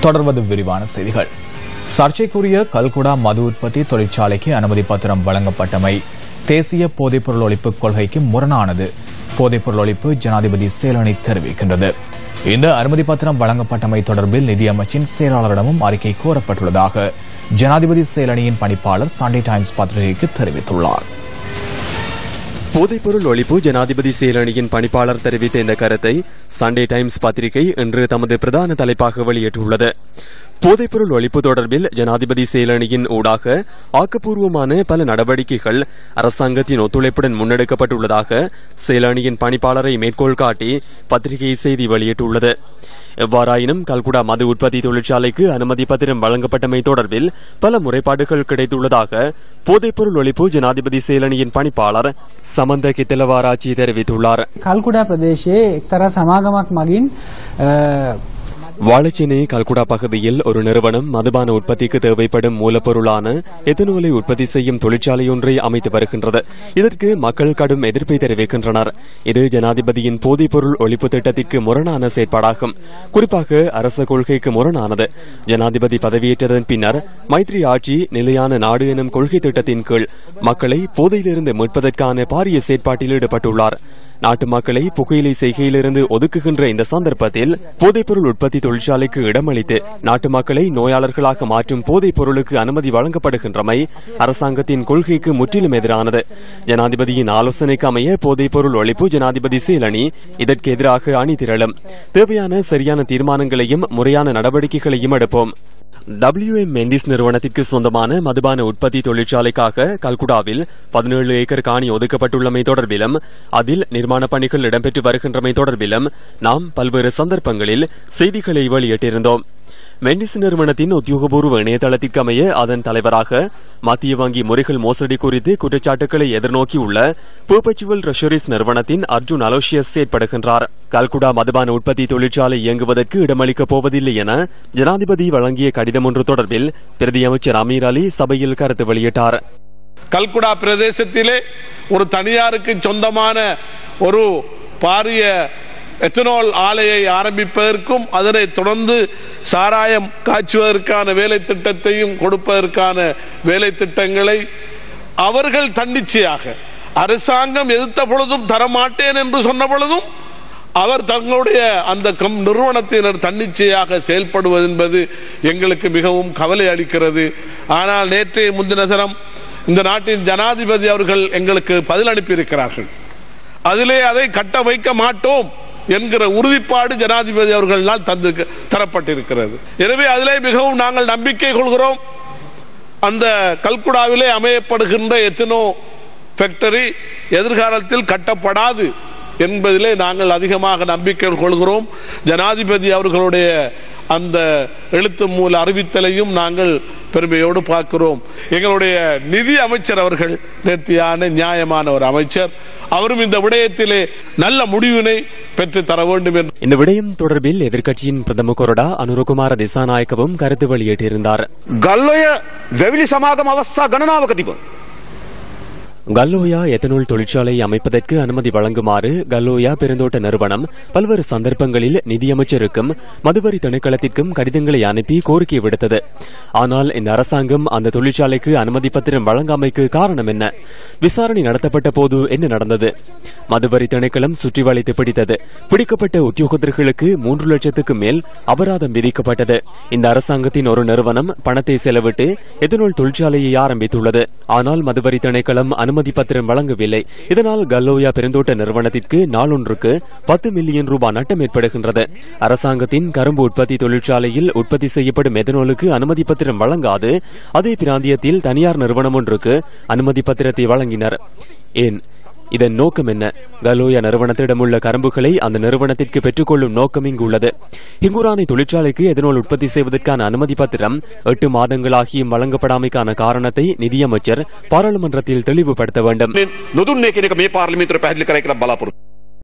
தொடர்வது விரிவான செய்திகள். சர்ச்சைக்குரிய கல்குடா மது உற்பத்தி தொழிற்சாலைக்கு அனுமதி பத்திரம் வழங்கப்பட்டமை. தேசிய போதைப்பொருள் ஒழிப்பு கொள்கைக்கு முரணானது. போதைப்பொருள் ஒழிப்பு ஜனாதிபதி சேலனை தெரிவிக்கின்றது. இந்த அனுமதி பத்திரம் வழங்கப்பட்டமை தொடர்பில் நிதியமைச்சின் செயலாளரிடமும் அறிக்கை கோரப்பட்டுள்ளதாக ஜனாதிபதி சேலனியின் பணிப்பாளர் சண்டே டைம்ஸ் பத்திரிகைக்கு தெரிவித்துள்ளார். போதைப்பொருள் ஒழிப்பு ஜனாதிபதி செயலணியின் பணிப்பாளர் தெரிவித்த இந்த கருத்தை சண்டே டைம்ஸ் பத்திரிகை இன்று தமது பிரதான தலைப்பாக வெளியிட்டுள்ளது. போதைப்பொருள் ஒழிப்பு தொடர்பில் ஜனாதிபதி செயலணியின் ஊடாக ஆக்கப்பூர்வமான பல நடவடிக்கைகள் அரசாங்கத்தின் ஒத்துழைப்புடன் முன்னெடுக்கப்பட்டுள்ளதாக செயலணியின் பணிப்பாளரை மேற்கோள் காட்டி பத்திரிகை செய்தி வெளியிட்டுள்ளது. எவ்வாறாயினும் கல்குடா மது உற்பத்தி தொழிற்சாலைக்கு அனுமதி பத்திரம் வழங்கப்பட்டமை தொடர்பில் பல முறைப்பாடுகள் கிடைத்துள்ளதாக போதைப்பொருள் ஒழிப்பு ஜனாதிபதி சேலனியின் பணிப்பாளர் சமந்த கித்திலவாராச்சி தெரிவித்துள்ளார். கல்குடா பிரதேசே எக்தரா சமாகமக் மகின் வாழைச்சேனை கல்குடா பகுதியில் ஒரு நிறுவனம் மதுபான உற்பத்திக்கு தேவைப்படும் மூலப்பொருளான எத்தனோலை உற்பத்தி செய்யும் தொழிற்சாலையொன்றை அமைத்து வருகின்றது. இதற்கு மக்கள் கடும் எதிர்ப்பை தெரிவிக்கின்றனர். இது ஜனாதிபதியின் போதைப்பொருள் ஒழிப்பு திட்டத்திற்கு முரணான செயற்பாடாகும். குறிப்பாக அரச கொள்கைக்கு முரணானது. ஜனாதிபதி பதவியேற்றதன் பின்னர் மைத்ரி ஆட்சி நிலையான நாடு எனும் கொள்கை திட்டத்தின் கீழ் மக்களை போதையிலிருந்து மீட்பதற்கான பாரிய செயற்பாட்டில் ஈடுபட்டுள்ளார். நாட்டு மக்களை புகையிலை செய்கையிலிருந்து ஒதுக்குகின்ற இந்த சந்தர்ப்பத்தில் போதைப்பொருள் உற்பத்தி தொழிற்சாலைக்கு இடமளித்து நாட்டு மக்களை நோயாளர்களாக மாற்றும் போதைப் பொருளுக்கு அனுமதி வழங்கப்படுகின்றமை அரசாங்கத்தின் கொள்கைக்கு முற்றிலும் எதிரானது. ஜனாதிபதியின் ஆலோசனைக்கு அமைய போதைப்பொருள் ஒழிப்பு ஜனாதிபதி சேலனி இதற்கு எதிராக அணி திரளும். தேவையான சரியான தீர்மானங்களையும் முறையான நடவடிக்கைகளையும் எடுப்போம். WM மெண்டிஸ் நிறுவனத்திற்கு சொந்தமான மதுபான உற்பத்தி தொழிற்சாலைக்காக கல்குடாவில் பதினேழு ஏக்கர் காணி ஒதுக்கப்பட்டுள்ளமை தொடர்பிலும் அதில் நிர்மாண பணிகள் இடம்பெற்று வருகின்றமை தொடர்பிலும் நாம் பல்வேறு சந்தர்ப்பங்களில் செய்திகளை வெளியிட்டிருந்தோம். மெண்டிஸ் நிறுவனத்தின் உத்தியோகபூர்வ இணையதளத்திற்கமைய அதன் தலைவராக மத்திய வங்கி முறைகள் மோசடி குறித்து குற்றச்சாட்டுகளை எதிர்நோக்கியுள்ள பெர்பச்சுவல் ட்ரெஷரிஸ் நிறுவனத்தின் அர்ஜுன் அலோசியஸ் செயற்படுகின்றார். கல்குடா மதுபான உற்பத்தி தொழிற்சாலை இயங்குவதற்கு இடமளிக்கப் போவதில்லை என ஜனாதிபதி வழங்கிய கடிதம் ஒன்று தொடர்பில் பிரதியமைச்சர் அமீர் அலி சபையில் கருத்து வெளியிட்டார். கல்குடா பிரதேசத்திலே ஒரு தனியாருக்கு சொந்தமான ஒரு பாரிய எத்தனால் ஆலையை ஆரம்பிப்பதற்கும் அதனை தொடர்ந்து சாராயம் காய்ச்சுவதற்கான வேலை திட்டத்தையும் கொடுப்பதற்கான வேலை திட்டங்களை அவர்கள் தன்னிச்சையாக அரசாங்கம் எதிர்த்த பொழுதும் தரமாட்டேன் என்று சொன்ன பொழுதும் அவர் தங்களுடைய அந்த கம் நிறுவனத்தினர் தன்னிச்சையாக செயல்படுவது என்பது எங்களுக்கு மிகவும் கவலை அளிக்கிறது. ஆனால் நேற்றைய முந்தின தினம் இந்த நாட்டின் ஜனாதிபதி அவர்கள் எங்களுக்கு பதில் அனுப்பியிருக்கிறார்கள். அதிலே அதை கட்ட வைக்க மாட்டோம் என்கிற உறுதிப்பாடு ஜனாதிபதி அவர்களால் தந்து தரப்பட்டிருக்கிறது. எனவே அதிலே மிகவும் நாங்கள் நம்பிக்கை கொள்கிறோம். அந்த கல்குடாவிலே அமையப்படுகின்ற எத்தனோ ஃபேக்டரி எதிர்காலத்தில் கட்டப்படாது. என்பதிலே நாங்கள் அதிகமாக நம்பிக்கை கொள்கிறோம். ஜனாதிபதி அவர்களுடைய அந்த எழுத்து மூல அறிவித்தலையும் நாங்கள் பெருமையோடு பார்க்கிறோம். எங்களுடைய நிதி அமைச்சர் அவர்கள் நேர்த்தியான நியாயமான ஒரு அமைச்சர். அவரும் இந்த விடயத்திலே நல்ல முடிவினை பெற்று தர வேண்டும் என்று. இந்த விடயம் தொடர்பில் எதிர்க்கட்சியின் பிரதம கொறடா அனுரகுமார திசாநாயக்கவும் கருத்து வெளியிட்டிருந்தார். கல்லைய வெவிலி சமாகம் அவஸ்தா கணனாவகதிப்பு கல்லோயா எத்தனால் தொழிற்சாலை அமைப்பதற்கு அனுமதி வழங்குமாறு கல்லோயா பெருந்தோட்ட நிறுவனம் பல்வேறு சந்தர்ப்பங்களில் நிதியமைச்சருக்கும் மதுவரி திணைக்களத்திற்கும் கடிதங்களை அனுப்பி கோரிக்கை விடுத்தது. ஆனால் இந்த அரசாங்கம் அந்த தொழிற்சாலைக்கு அனுமதி பத்திரம் வழங்காமைக்கு காரணம் என்ன? விசாரணை நடத்தப்பட்ட போது என்ன நடந்தது? மதுவரி திணைக்களம் சுற்றி வளைத்து பிடித்தது. பிடிக்கப்பட்ட உத்தியோகத்தர்களுக்கு மூன்று லட்சத்துக்கு மேல் அபராதம் விதிக்கப்பட்டது. இந்த அரசாங்கத்தின் ஒரு நிறுவனம் பணத்தை செலவிட்டு எதனால் தொழிற்சாலையை ஆரம்பித்துள்ளது. ஆனால் மதுவரி திணைக்களம் அனுமதி பத்திரம் வழங்கவில்லை. இதனால் கல்லோயா பெருந்தோட்ட நிறுவனத்திற்கு நாளொன்றுக்கு பத்து மில்லியன் ரூபாய் நட்டம் ஏற்படுகின்றது. அரசாங்கத்தின் கரும்பு உற்பத்தி தொழிற்சாலையில் உற்பத்தி செய்யப்படும் எதனோலுக்கு அனுமதி பத்திரம் வழங்காது. அதே பிராந்தியத்தில் தனியார் நிறுவனம் ஒன்றுக்கு அனுமதி பத்திரத்தை வழங்கினர். ஏன் இதன் நோக்கம் என்ன? கலோயா நிறுவனத்திடமுள்ள கரும்புகளை அந்த நிறுவனத்திற்கு பெற்றுக்கொள்ளும் நோக்கம் இங்கு உள்ளது. ஹிங்குரானை தொழிற்சாலைக்கு எதனால் உற்பத்தி செய்வதற்கான அனுமதி பத்திரம் எட்டு மாதங்களாகியும் வழங்கப்படாமைக்கான காரணத்தை நிதியமைச்சர் பாராளுமன்றத்தில் தெளிவுபடுத்த வேண்டும்.